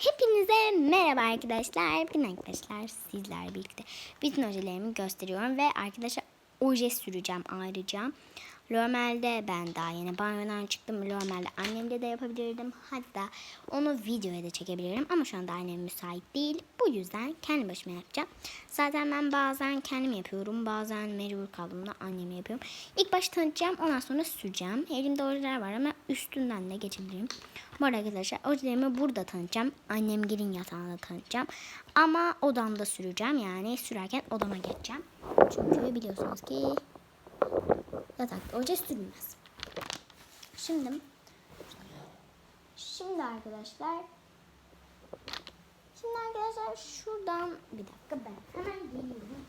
Hepinize merhaba arkadaşlar. Bugün arkadaşlar sizler birlikte bütün ojelerimi gösteriyorum ve arkadaşlar oje süreceğim ayrıca. Normalde ben daha yeni banyodan çıktım. Normalde annemle de yapabilirdim. Hatta onu videoya da çekebilirim. Ama şu anda annem müsait değil. Bu yüzden kendi başıma yapacağım. Zaten ben bazen kendim yapıyorum. Bazen mecbur kaldığımda annemle yapıyorum. İlk başta tanıtacağım. Ondan sonra süreceğim. Elimde ojeler var ama üstünden de geçebilirim. Bu arada arkadaşlar ojelerimi burada tanıtacağım. Annem gelin yatağında tanıtacağım. Ama odamda süreceğim. Yani sürerken odama geçeceğim. Çünkü biliyorsunuz ki yatakta oje sürülmez. Şimdi şimdi arkadaşlar şimdi arkadaşlar şuradan bir dakika ben hemen geliyorum.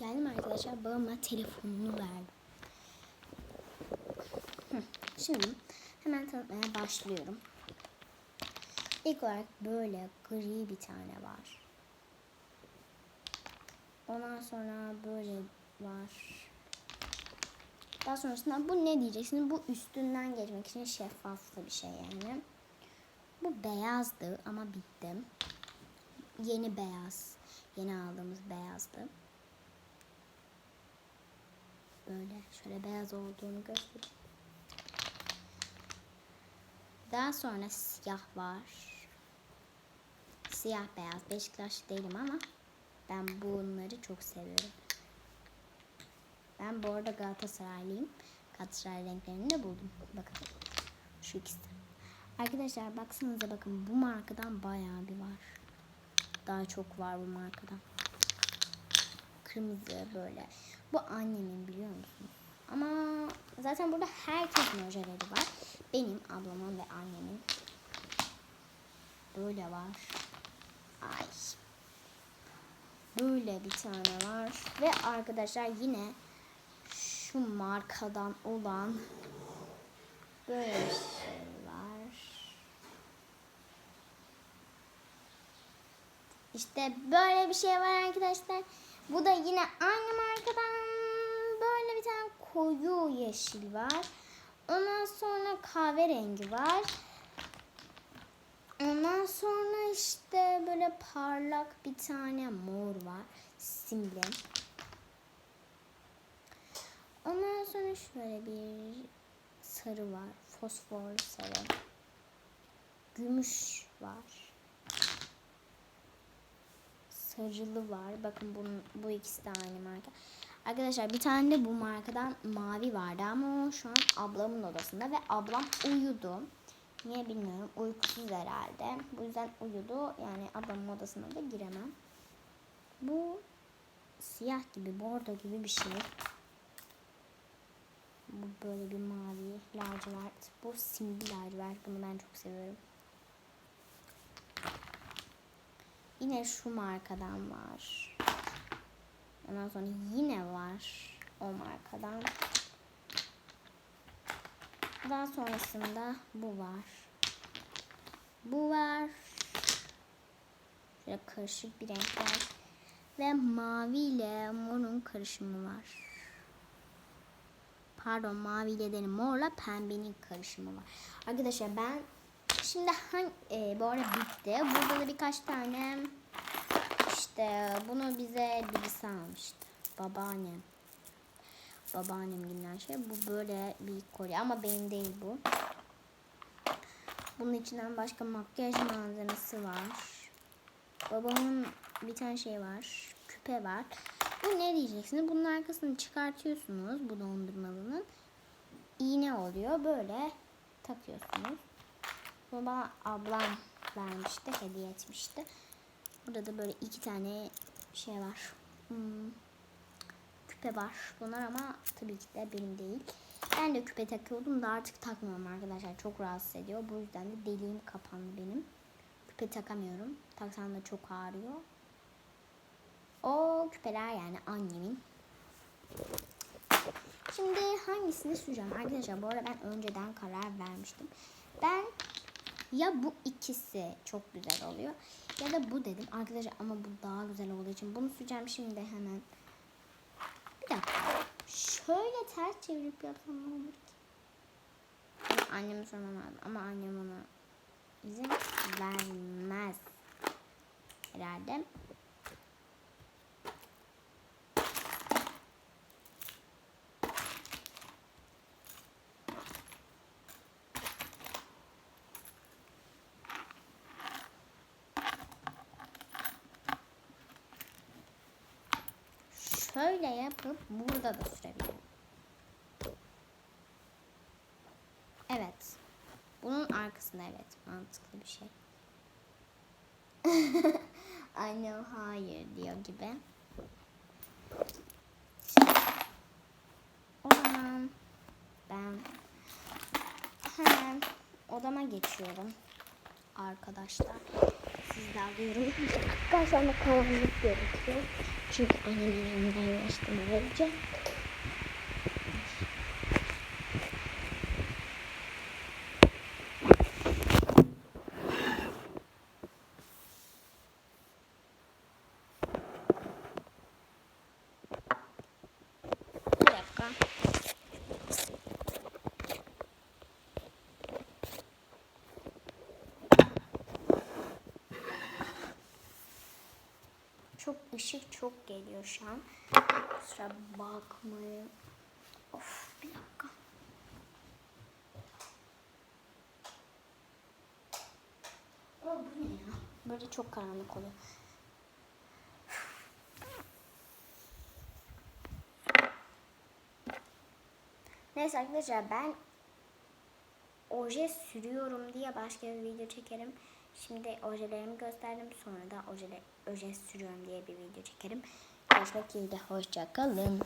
Geldim arkadaşlar babama telefonunu verdim. Şimdi hemen tanıtmaya başlıyorum. İlk olarak böyle gri bir tane var. Ondan sonra böyle var. Daha sonrasında bu ne diyeceksiniz? Bu üstünden geçmek için şeffaflı bir şey yani. Bu beyazdı ama bitti. Yeni beyaz. Yeni aldığımız beyazdı böyle şöyle beyaz olduğunu göstereyim. Daha sonra siyah var. Siyah beyaz. Beşiktaşlı değilim ama ben bunları çok seviyorum. Ben bu arada Galatasaraylıyım. Galatasaray renklerini de buldum. Bakın. Şu ikisi. Arkadaşlar baksanıza bakın bu markadan bayağı bir var. Daha çok var bu markadan kırmızı böyle. Bu annemin biliyor musunuz? Ama zaten burada herkesin ojeleri var. Benim, ablamın ve annemin. Böyle var. Ay. Böyle bir tane var. Ve arkadaşlar yine şu markadan olan böyle şey var. İşte böyle bir şey var arkadaşlar. Bu da yine aynı markadan böyle bir tane koyu yeşil var. Ondan sonra kahverengi var. Ondan sonra işte böyle parlak bir tane mor var. Simli. Ondan sonra şöyle bir sarı var. Fosforlu sarı. Gümüş var sarılı var. Bakın bunun, bu ikisi de aynı marka. Arkadaşlar bir tane de bu markadan mavi vardı ama o şu an ablamın odasında ve ablam uyudu. Niye bilmiyorum. Uykusuz herhalde. Bu yüzden uyudu. Yani ablamın odasına da giremem. Bu siyah gibi, bordo gibi bir şey. Bu böyle bir mavi, lacivert. Bu simli lacivert. Bunu ben çok seviyorum. Yine şu markadan var. Ondan sonra yine var o markadan. Daha sonrasında bu var. Bu var. Şöyle karışık bir renk var. Ve mavi ile morun karışımı var. Pardon mavi ile değil morla pembenin karışımı var. Arkadaşlar ben Şimdi hangi, e, bu arada bitti. Burada da birkaç tane işte bunu bize birisi almıştı. Babaannem. Babaannem gibinden şey. Bu böyle bir kolye ama benim değil bu. Bunun içinden başka makyaj malzemesi var. Babamın bir tane şey var. Küpe var. Bu ne diyeceksiniz? Bunun arkasını çıkartıyorsunuz. Bu dondurmalının. iğne oluyor. Böyle takıyorsunuz. Bunu bana ablam vermişti, hediye etmişti. Burada da böyle iki tane şey var. Hmm, küpe var. Bunlar ama tabii ki de benim değil. Ben de küpe takıyordum da artık takmıyorum arkadaşlar. Çok rahatsız ediyor. Bu yüzden de deliğim kapandı benim. Küpe takamıyorum. Taksam da çok ağrıyor. O küpeler yani annemin. Şimdi hangisini süreceğim? Arkadaşlar bu arada ben önceden karar vermiştim. Ben ya bu ikisi çok güzel oluyor ya da bu dedim. Arkadaşlar ama bu daha güzel olduğu için bunu süreceğim şimdi hemen. Bir dakika. Şöyle ters çevirip yapsam ne olur ki? Ama Anneme sormam lazım ama annem ona izin vermez. Herhalde. Şöyle yapıp burada da sürebilirim. Evet. Bunun arkasında evet mantıklı bir şey. Annem hayır diyor gibi. O zaman ben hemen odama geçiyorum. Arkadaşlar siz de alıyorum. Arkadaşlar da karanlık gerekiyor. Çünkü annemin yanından ayrıca. Bir dakika. Çok ışık çok geliyor şu an. Kusura bakmayın. Of bir dakika. Aa, bu ne ya? Böyle çok karanlık oluyor. Neyse arkadaşlar ben oje sürüyorum diye başka bir video çekerim. Şimdi ojelerimi gösterdim. Sonra da oje, oje sürüyorum diye bir video çekerim. Görüşmek üzere. Hoşça kalın.